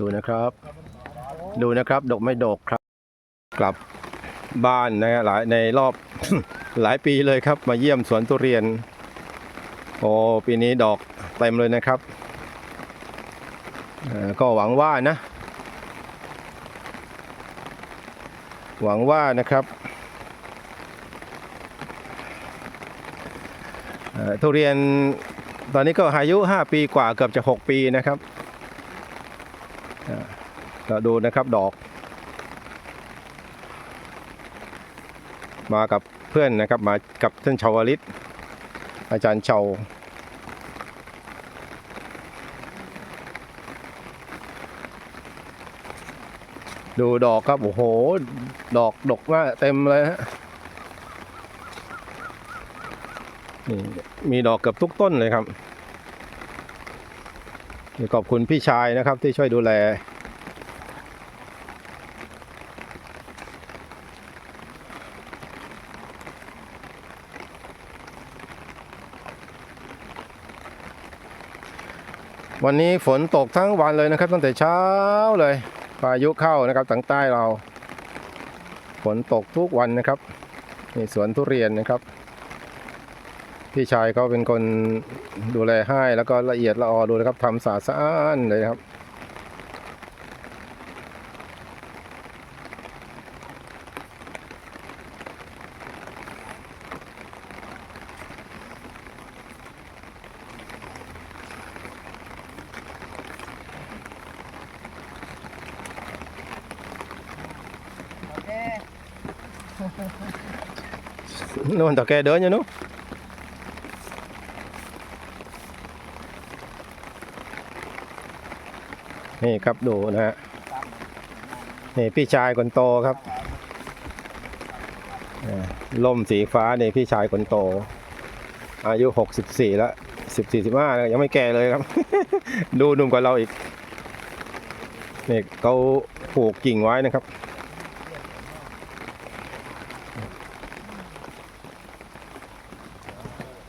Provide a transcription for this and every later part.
ดูนะครับ ดูนะครับ ดกไม่ดกครับ กลับบ้านนะฮะหลายในรอบ หลายปีเลยครับ มาเยี่ยมสวนทุเรียน โอ้ปีนี้ดอกเต็มเลยนะครับอ่อก็หวังว่านะ หวังว่านะครับอ่อทุเรียนตอนนี้ก็อายุ 5 ปีกว่าเกือบจะ 6 ปีนะครับ เอ่อก็ดูนะครับดอก มากับเพื่อนนะครับมากับท่านชาวลิต อาจารย์เชาดูดอกครับ โอ้โห ดอกดกมากเต็มเลยฮะนี่มีดอกเกือบทุกต้นเลยครับ ขอบคุณพี่ชายนะครับที่ช่วยดูแล วันนี้ฝนตกทั้งวันเลยนะครับ ตั้งแต่เช้าเลยพายุเข้านะครับทางใต้เรา ฝนตกทุกวันนะครับนี่สวนทุเรียนนะครับ พี่ชายเขาเป็นคนดูแลให้แล้วก็ละเอียดละออดูนะครับทำสะอาดสะอ้านเลยนะครับนู่นตะแกเดินอยู่นู้น นี่ครับดูนะฮะนี่พี่ชายคนโตครับล่มสีฟ้านี่พี่ชายคนโต อายุ 64 แล้ว 14 15แล้วยังไม่แก่เลยครับ ดูหนุ่มกว่าเราอีกนี่เขาปลูกกิ่งไว้นะครับ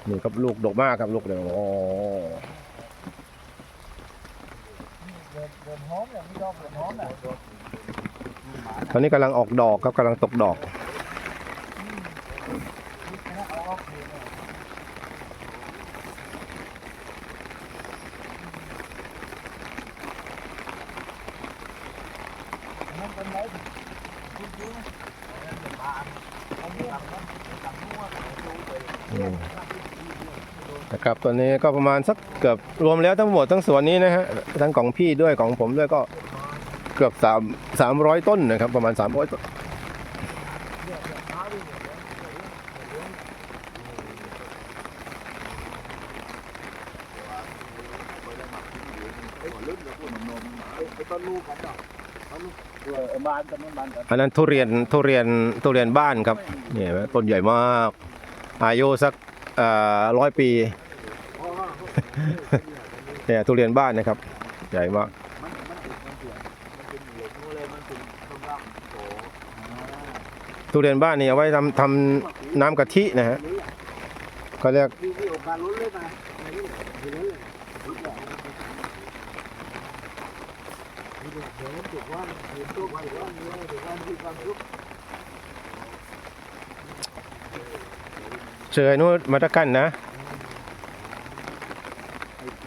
นี่ครับลูกดกมากครับลูกเดียวโอ้ เดินเดินหอมเนี่ยไม่ชอบเดินหอมน่ะตอนนี้กำลังออกดอกครับกำลังตกดอกเอาออกเองเนี่ยมั นเป็นไรคุณดูนะเอาเดี๋ยวบานเอาเรื่องมันจับมั่วเอนะครับตัวนี้ก็ประมาณสักเกือบรวมแล้วทั้งหมดทั้งสวนนี้นะฮะทั้งของพี่ด้วยของผมด้วยก็เกือบสามสามร้อยต้นนะครับ ประมาณสามร้อยต้นอันนั้นทุเรียนทุเรียนทุเรียนบ้านครับเนี่ยเห็นไหมต้นใหญ่มากอายุสักร้อยปี เนี่ยทุเรียนบ้านนะครับ ใหญ่มากทุเรียนบ้านนี่เอาไว้ทำทำน้ำกะทินะฮะเขาเรียกมีมีโนเลยมาลุ้นเลยลุ้นเลยเดี๋ยวถูกว่าเห็นตัวถูกว่าเนื้อถูกว่ามีความสุขเชยนู้นมาตะกันนะ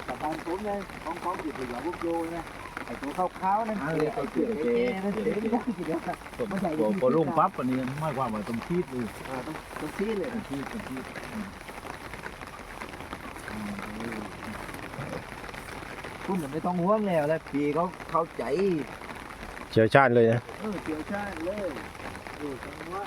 แต่บาง ผมเนี่ยของของจิตอย่างพวกโยเนี่ยไอ้ตัวขาวๆนั่นไอ้ตัวเก๋ๆนั่นเก๋ไม่ได้ทีเดียวไม่ใช่พอพอลงปั๊บอันนี้ไม่ความว่าต้องคิดดูต้องต้องชี้เลยต้องคิดต้องคิดคุณไม่ต้องห่วงแล้วแล้วพี่เขาเข้าใจเชี่ยวชาญเลยนะเออเกี่ยวชาติเลยดูจังหวะ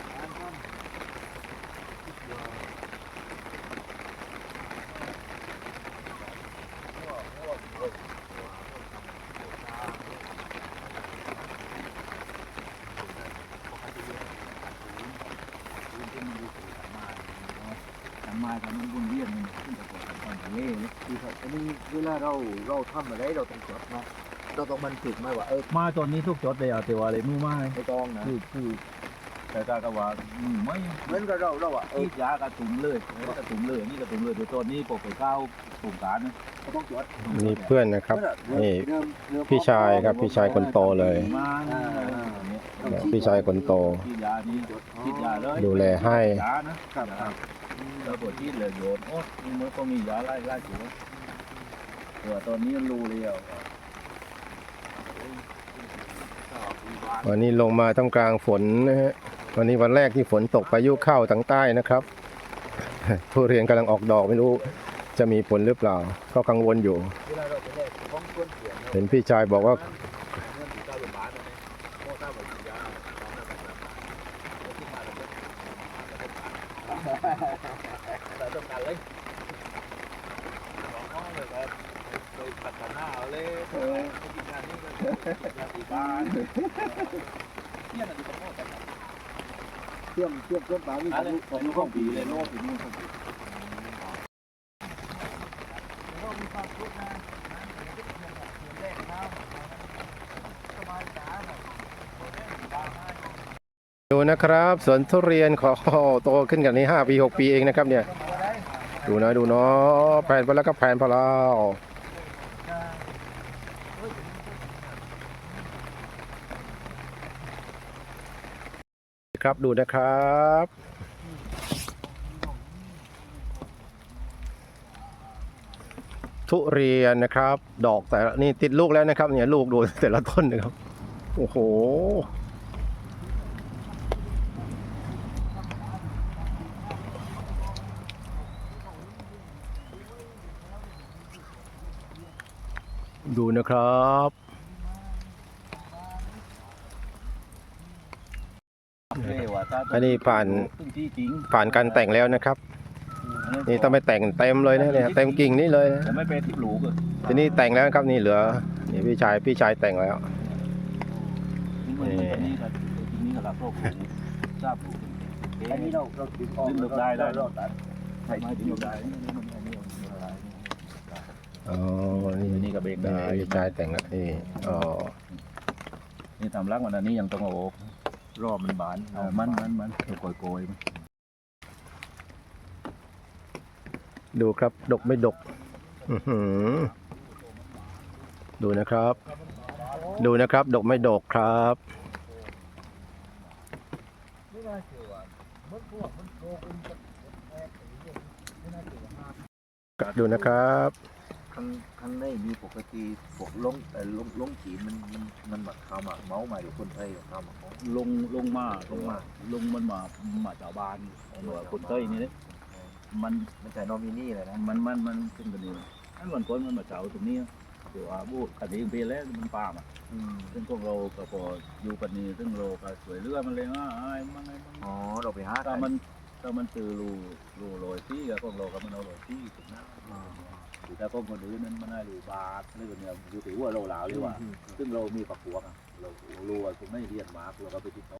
การทำทำมาทำมันวนเวียนมันขึ้นตะกอนตอนทะเลคือครับอันนี้เวลาเราเราทำอะไรเราต้องจดเนาะเราต้องบันทึกไหมว่าเออมาตอนนี้ทุกจดเลยอะแต่ว่าอะไรมือไม้ไม่ต้องนะคือคือแต่ตากว่ามือไม่เหมือนกับเราเราอะเออีอกยากระตุ้มเลยกระตุ้มเลยนี่กระตุ้มเลยแต่ตอนนี้ปกไปเข้าโครงการนะเอต้องจดนี่เพื่อนนะครับนี่พี่ชายครับพี่ชายคนโตเลยมาพี่ชายคนโตฉีดยานี่ฉีดยาเลยดูแลให้ แล้วปวดที่เหลือโยนโอ้ยมันก็มียาไล่ไล่ตัวตัวตอนนี้รู้แล้ววันนี้ลงมาท่ามกลางฝนนะฮะวันนี้วันแรกที่ฝนตกพายุเข้าทางใต้นะครับทุเรียนกำลังออกดอกไม่รู้จะมีผลหรือเปล่า ก็กังวลอยู่ เห็นพี่ชายบอกว่า เงินอยู่ใต้โรงพยาบาลนะโอ้ถ้าแบบยาแต่ต้องการเลยน้องเลยครับไปพัฒนาเลยเออกินงานนี้ก็ยาสีบ้าน เนี่ยนะที่ผมเชื่อมเชื่อมเชื่อมปลานี่ของของลูกของปีเลยโน่นปีนู้ของปีดูนะครับสวนทุเรียนขอโตขึ้นกันนี้ห้าปีหกปีเองนะครับเนี่ย ดูนะดูเนาะแผ่นไปแล้วก็แผ่นพอแล้ว ครับดูนะครับทุเรียนนะครับ ดอกแต่ละนี่ติดลูกแล้วนะครับ เนี่ยลูกดูแต่ละต้นนะครับ โอ้โห ดูนะครับ อันนี้ผ่านที่จริงผ่านการแต่งแล้วนะครับ นี่ต้องไปแต่งเต็มเลยนะเนี่ยเต็มกิ่งนี่เลยนะแต่ไม่เป็นที่ปลูกอะทีนี้แต่งแล้วนะครับนี่เหลือนี่พี่ชายพี่ชายแต่งแล้ว นี่มันนี่นี่ก็ทีนี้ก็รับโรคทราบปลูกอันนี้เราเราติดออกดึงลูกได้ได้เราตัดใช่ไม่ถึงลูกได้นี่มันอันนี้อะไรอ๋อ นี่นี่ก็เบรกได้นี่พี่ชายแต่งแล้วนี่อ๋อ นี่ทำรักมันอันนี้ยังต้องเอาออก รอบมันบานเอามันมันมันโกยโกยมันดูครับ ดกไม่ดกอื้อหือดูนะครับ ดูนะครับ ดกไม่ดกครับดูนะครับ ข้างข้างในมีปกติพวกลงเอ่อลงลงขีมันมันมันแบบข้าวหมากเมาใหม่หรือคนไทยกับข้าวหมากเมา ลงลงมาลงมา ลงมันมามาจากบ้านหน่วยคนเต้ยนี่เลยมันมันใช่นอมินี่เลยนะมันมันมันขึ้นกันนี่อันวันก่อนมันมาเจ้าตรงนี้เดี๋ยวอาบูคดีเปแล้วมันป่ามาอืมซึ่งพวกเราก็พออยู่กันนี่ซึ่งเราก็สวยเรือมันเลยว่าไอ้ายมันไงมัน อ๋อเราไปหาถ้ามันถ้ามันตือรูรูโรยที่กับพวกเราก็มันเอาโรยที่ถูกนะ แต่พวกคนอื่นนั้นมันได้รูบาทหรือเนี่ยอยู่ถือว่าเราหลาวหรือว่า ซึ่งเรามีฝักหัวกันเรารู้ว่าคุณไม่เรียนมาเราก็ไปติดต่อ